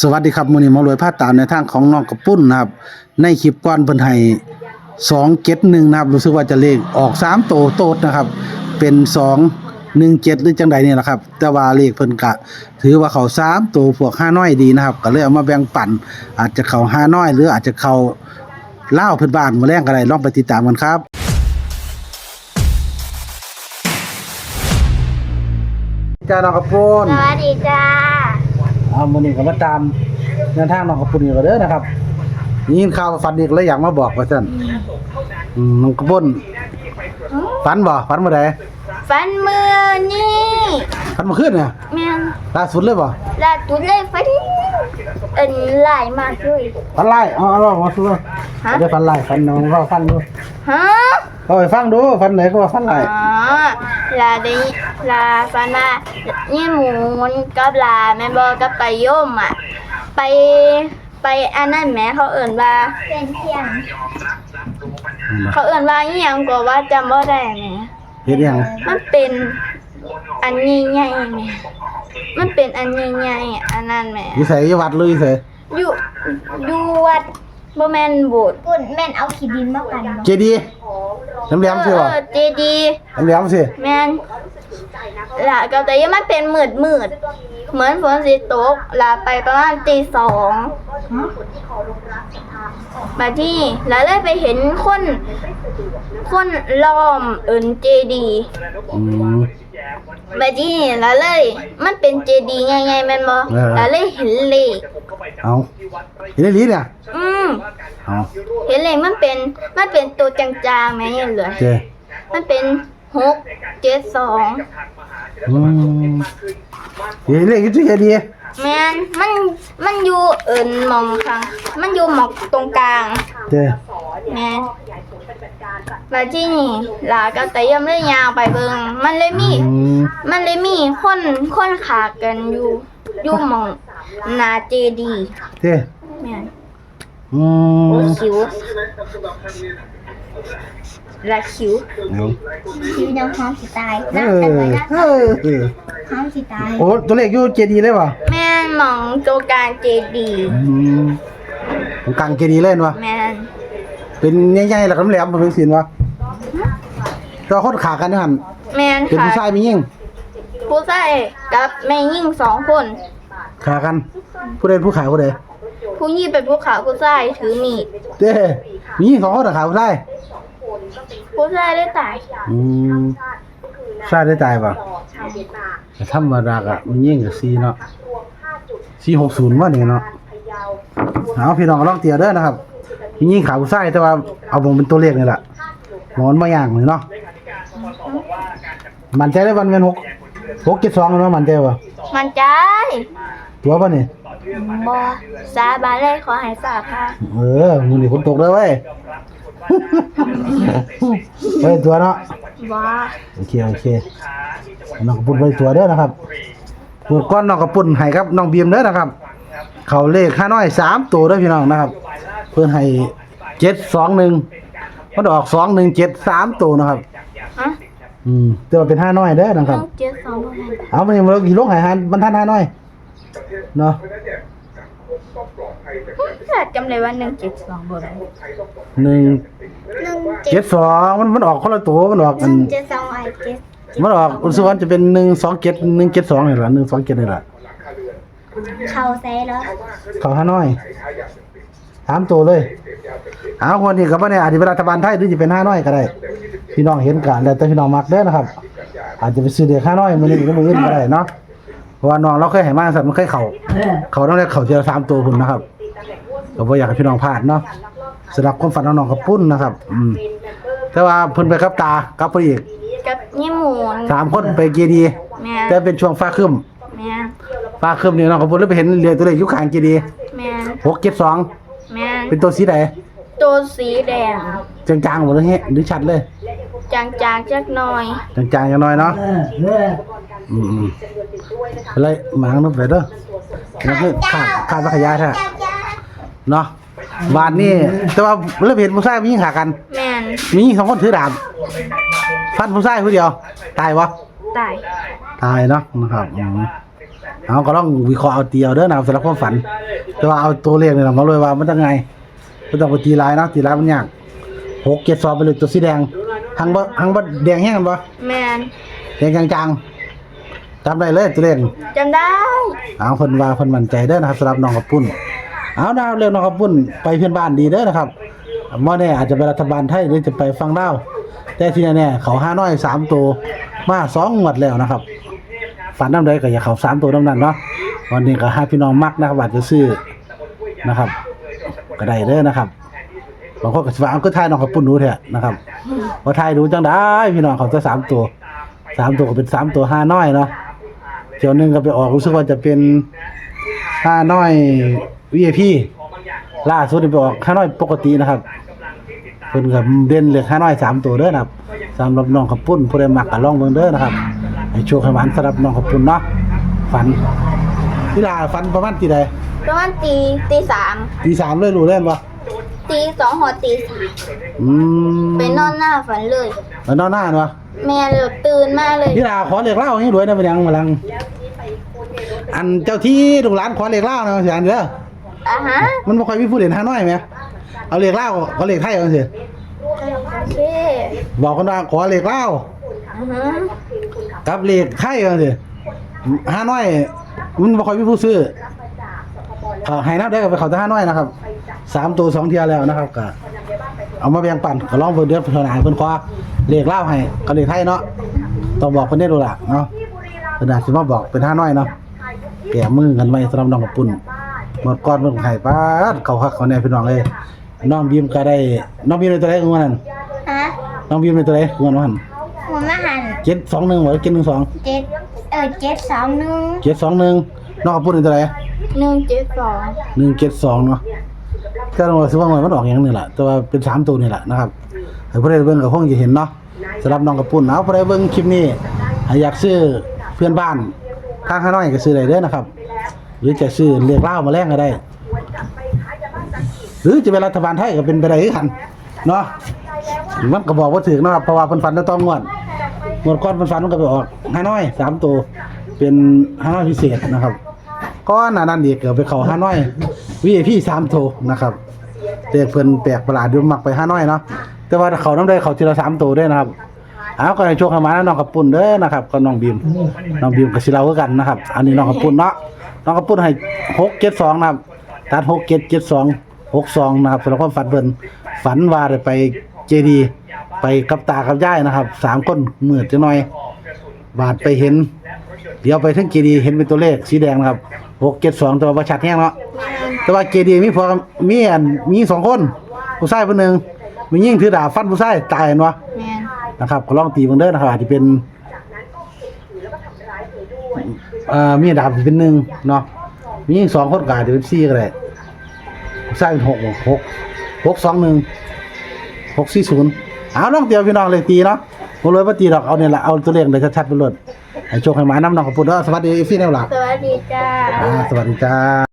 สวัสดีครับมือนี้หมารวยพาตามในทางของน้องกระปุ้นนะครับ ในคลิปก่อนเพิ่นให้271นะครับ รู้สึกว่าจะเลขออก3โตโตดนะครับ เป็น217หนึ่งเกตหรือจังใดเนี่แหละครับ แต่ว่าเลขเพิ่นกะ ถือว่าเขา3ตัวพวก5น้อยดีนะครับ ก็เลยเอามาแบ่งปันอาจจะเขาห้าน้อย หรืออาจจะเขาเล่าเพิ่นบ้านมาแรงก็ได้ลองไปติดตามกันครับจ้าน้องกระปุ้นสวัสดีจ้า เอามื้อนี้ก็มาตามแนวทางน้องกระปุ่นนี่ก็เด้อนะครับยินข่าวว่าฝันอีกแล้วอยากมาบอกว่าซั่นอืมน้องกระปุ่นฝันบ่ฝันเมื่อใดฟันมือนี่ฝันเมื่อคืนเนี่ยแม่นล่าสุดเลยบ่ล่าตุดเลยฟันเอ็นหลายมากเลยฝันไล่เอาเอาลองมาสู้ฮะเดี๋ยวฝันไล่ฝันน้องก็ฟังดูฮะเอาไปฟังดูฝันไหนก็ว่าฝันไล่อ๋อ ลาได้ลาฟันว่านี่หมูมันกับลาแม่นบอกกับไปโยมอะ ไปไปอันนั้นแหมเขาเอิ่นว่าเป็นเที่ยง เขาเอิ่นว่าอีหยังก็ว่าจำบ่ได้แหมเฮ็ดหยังมันเป็นอันใหญ่ๆแหมมันเป็นอันใหญ่ๆอันนั้นแหมอยู่ไสอยู่วัดเลยอยู่ไสอยู่อยู่วัดบ่แม่นโบสถ์ปุ่นแม่นเอาขี้ดินมากันเจดีย์ แหลมๆสิเอบ่อเจดีย์แหลมๆสิแม่นล่ะก็แต่ยังมันเป็นมืดมืดๆเหมือนฝนสิตกล่ะไปประมาณตีสองมาที่แล้วเลยไปเห็นคน คนล้อมเอินเจดีย์อืม มาที่แล้วเลย มันเป็นเจดีย์ใหญ่ๆแม่นบ่เออ แล้วเลยเห็นเลข เอาเฮ็ดได้ลีเนี่ยอืมเอาเห็นเลยมันเป็นมันเป็นตัวจางๆแม่ยังเหลือเจมันเป็นหกเจ็ดสองอืมเฮ็ดเลขอยู่ที่เจดีย์แมนมันมันอยู่เอินหมองข้างมันอยู่หมองตรงกลางเจแมนแล้วที่นี่หลาก็แต่ยังไม่ได้ยางไปเบิงมันเลยมีอืมมันเลยมีคนคนขากันอยู่อยู่หมองห นาเจดีย์เจแมนอืมคิ้วและคิ้วเอาคิ้วยังพร้อมสิตายเออเออเออพร้อมสิตายโอ้ตัวเลขอยู่เจดีย์เลยป่ะแม่นหมองตัวกลางเจดีย์อืมตรงกลางเจดีย์เล่นวะแม่นเป็นใหญ่ๆแล้วก็แหลมๆเป็นสินวะเราคนขากันนี่หันแม่นเป็นค่ะผู้ชายมียิ่งผู้ชายกับแม่ยิ่งสองคน ขากัน ผู้ใดผู้ขายผู้ใดผู้ยิ่งเป็นผู้ขาวผู้ชายถือมีดเด้มียิ่งสองคนเหรอขาผู้ชายผู้ชายได้ตายอืมชายได้ตายป่ะแต่ธรรมดาอะมียิ่งกับซีเนาะซีหกศูนย์ว่านี่เนาะเอาพี่น้องก็ลองเตียเด้อนะครับมียิ่งขาผู้ชายแต่ว่าเอาบงเป็นตัวเลขนี่แหละหมอนมาอย่างเลยเนาะมันใจได้วันเป็นหกหกเจ็ดสองเนาะมันใจป่ะมันใจ ตัวป่ะนี่บอสาบานเลยขอให้ฝากค่ะเออมึงนี่ฝนตกเลยเว้ยเฮ้ยตัวเนาะบอโอเคโอเคน้องกระปุ่นไปตัวเด้อนะครับตัวก้อนน้องกระปุ่นให้ครับน้องบีมเด้อนะครับ เขาเลขห้าน้อยสามตัวเด้อพี่น้องนะครับ เพื่อนให้เจ็ดสองหนึ่งมันออกสองหนึ่งเจ็ดสามตัวนะครับฮะอืมแต่ว่าเป็นห้าน้อยเด้อนะคต้รัอบงเจ็ดสองพันเอาไปนี่มันกี่โลกหายหันบรรทัดห้าน้อย เนาะถ้าจำเลยว่าหนึ่งเจ็ดสองบนหนึ่งหนึ่งเจ็ดสองมันมันออกคนละตัวมันออกกันเจ็ดสองไอเจ็ดมันออกอุสวรรณจะเป็นหนึ่งสองเจ็ดหนึ่งเจ็ดสองนี่แหละหนึ่งสองเจ็ดนี่แหละเข้าเซ่แล้วเขาห้าน้อยสามตัวเลยเอาคนนี้กับว่าเนี่ยอาจจะเป็นรัฐบาลไทยหรือจะเป็นห้าน้อยก็ได้ พี่น้องเห็นกันแล้วแต่พี่น้องมักเด้อนะครับ อาจจะไปซื้อเด็กห้าน้อยมันนี่ก็มืออื่นก็ได้เนาะ เพราะว่าน้องเราเคยให้มาสัตว์มันเคยเข่าเขาต้องได้เข่าเจอสามตัวคุณนะครับก็บ่อยากให้พี่น้องพลาดเนาะสำหรับความฝันน้องๆกับปุ้นนะครับ อืม แต่ว่าเพิ่นไปกับตากับพระเอกกับยี่หมูนสามคนไปเกียร์ดีแม่แต่เป็นช่วงฟ้าครึ้มแม่ฟ้าครึ้มนี่น้องกับปุ้นเลยไปเห็นเรือตัวเลขอยุคขางเกียร์ดีแม่หกเจ็ดสองแม่เป็นตัวสีไหนตัวสีแดง จางๆหมดเลยเฮ้ยหรือชัดเลยจางจางๆจักหน่อยจางๆกันหน่อยเนาะอืมๆอะ ไรหมางนุ๊กไปเด้อแล้วคือขาดขาดวัคยาแท้เนาะบานนี่แต่ว่าเริ่มเห็นผู้ชายมียิงขากัน แม่นมียิงสองคนถือดาบฟันผู้ชายผู้เดียว ตายวะตายตายเนาะนะครับอืมเอาก็ต้องวิเคราะห์เอาตีเอาเด้อนะครับสำหรับความฝัน แต่ว่าเอาตัวเลขนี่ล่ะมาเลยว่ามันจะไงบ่ต้องไปตีลายเนาะตีลายมันยากหกเจ็ดสองไปเลยตัวสีแดงหังบ่หังบ่แดงแห้งกันบ่แมนแดงจางๆ จำได้เลยตัวเลขจำได้ เอาเพิ่นว่าเพิ่นมั่นใจเด้อนะครับสำหรับน้องกระปุ้น เอาดาวเรื่องน้องกระปุ้นไปเพื่อนบ้านดีเด้อนะครับบ่แน่อาจจะไปรัฐบาลไทยหรือจะไปฟังดาวแต่ที่แน่ๆเขาห้าน้อยสามตัวมาสองงวดแล้วนะครับ ฝันน้ำใดก็อย่าเขาสามตัวน้ำนั้นเนาะวันนี้ก็ให้พี่น้องมักนะครับอาจจะซื้อนะครับ ก็ได้เด้อนะครับบางคนก็สิว่าเอาก็ทายน้องกระปุ้นดูเถอะนะครับว่าทายดูจังได้พี่น้องเขาจะสามตัวสามตัวก็เป็นสามตัวห้าน้อยเนาะ เที่ยวหนึงก็ไปออกรู้สึกว่าจะเป็นห้าน้อย VIP ล่าสุดนี่ไปออกห้าน้อยปกตินะครับเพิ่นก็เด่นเหลือห้าน้อยสามตัวเด้อนะครับสำหรับน้องขับปุ้นผู้ใดมักก็ลองเบิ่งเด้อนะครับให้โชคให้หวานสำหรับน้องขับปุ้นเนาะฝันเวลาฝันประมาณตีใดประมาณตีตีสามตีสามเลยรู้เล่นบ่ตีสองหอตีสามอืมไปนอนหน้าฝันเลย แล้วนอนหน้าเนาะ แม่เลยตื่นมาเลยเวลาขอเลขเล่าให้รวยนะเป็นยังมาลัง อันเจ้าที่ลูกหลานขอเลขเล่านะเสียอันเด้ออะฮะมันบ่ค่อยมีผู้เล่นห้าน้อยไหมเอาเลขเล่าขอเลขไทยเอาสิโอเคบอกคนว่าขอเลขเล่าอือฮึกับเลขไทยเอาสิห้าน้อย มันบ่ค่อยมีผู้ซื้อเขาให้นับได้ก็ไปเขาแต่ห้าน้อยนะครับสามตัวสองเทียแล้วนะครับก็ เอามาแบ่งปันก็ลองเบิ่งเดือนเท่าไหร่เพิ่นขอเลขเล่าให้กับเลขไทยเนาะต้องบอกเพิ่นได้ดูล่ะเนาะเพิ่นอาจสิมาบอกเป็นห้าน้อยเนาะแก่มือกันไว้สำหรับน้องกับปุ่นหมดก่อนเพิ่นให้ปาดเขาคักเขาแน่พี่น้องเอ้ยน้องบีมก็ได้น้องบีมได้ตัวใดของมันนั่นฮะน้องบีมได้ตัวใดของมันว่าหั่นหัวมาหันเจ็ดสองหนึ่งหรือเจ็ดหนึ่งสองเจ็ดเออเจ็ดสองหนึ่งเจ็ดสองหนึ่งน้องกับปุ่นได้ตัวใดหนึ่งเจ็ดสองหนึ่งเจ็ดสองเนาะ ก็ต้องรู้สึกว่ามันออกอย่างนึงแหละแต่ว่าเป็นสามตัวนี่แหละนะครับให้ผู้ใดเบิ่งก็คงจะเห็นเนาะสำหรับน้องกับปุ่นเอาผู้ใดเบิ่งคลิปนี้ให้อยากซื้อเพื่อนบ้านข้างข้างน้อยก็ซื้อได้เด้อนะครับ หรือจะซื้อเรียกเล้ามาแลกก็ได้ หรือจะเป็นรัฐบาลไทยก็เป็นไปได้คือกันเนาะมันก็บอกว่าถึงนะครับเพราะว่าเพิ่นฝันต้องงวดงวดก่อนเพิ่นฝันมันก็ไปออกห้าน้อยสามตัวเป็นห้าน้อยพิเศษนะครับก้อนหนานั้นอีกเกิดไปเข้าห้าน้อยวีพี่สามตัวนะครับ เด็กเพิ่นแปลกประหลาดอยู่มักไปห้าน้อยเนาะแต่ว่าเขาน้ำได้เขาทีละสามตัวด้วยนะครับเอาก็ให้โชคให้มาแล้วน้องกับปุ่นเด้อนะครับก็น้องบีมน้องบีมกับสิเราคือกันนะครับ อันนี้น้องกับปุ่นเนาะน้องกับปุ่นให้หกเจ็ดสองนะครับตัดหกเจ็ดเจ็ดสองหกสองนะครับสำหรับความฝันเพิ่นฝันว่าได้ไปเจดีไปกับตากับยายนะครับสามคนมืดจะหน่อย บาดไปเห็น เดี๋ยวไปถึงเจดีเห็นเป็นตัวเลขสีแดงนะครับหกเจ็ดสองตัวประชัดแห้งเนาะ แต่ว่าเจดีย์มีพอมีอันมีสองคน ผู้ชายคนหนึ่งมียิ่งถือดาบฟันผู้ชายตายเห็นวะแมนนะครับก็ลองตีเบิ่งเด้อนะครับอาจจะเป็นเอ่อมีดาบสิเป็นหนึ่งเนาะมียิ่งสองคนก็อาจจะเป็นสี่ก็ได้ผู้ชายเป็นหกหกหกสองหนึ่งหกสี่ศูนย์เอาลองเตียวพี่น้องเลยตีเนาะบ่เลยว่าตีดอกเอาเนี่ยละเอาตัวเลขเลยชัดๆไปเลยให้โชคให้หมาน้ำน้องขอบคุณเด้อสวัสดีพี่แนวหลักสวัสดีจ้า อ่าสวัสดีจ้า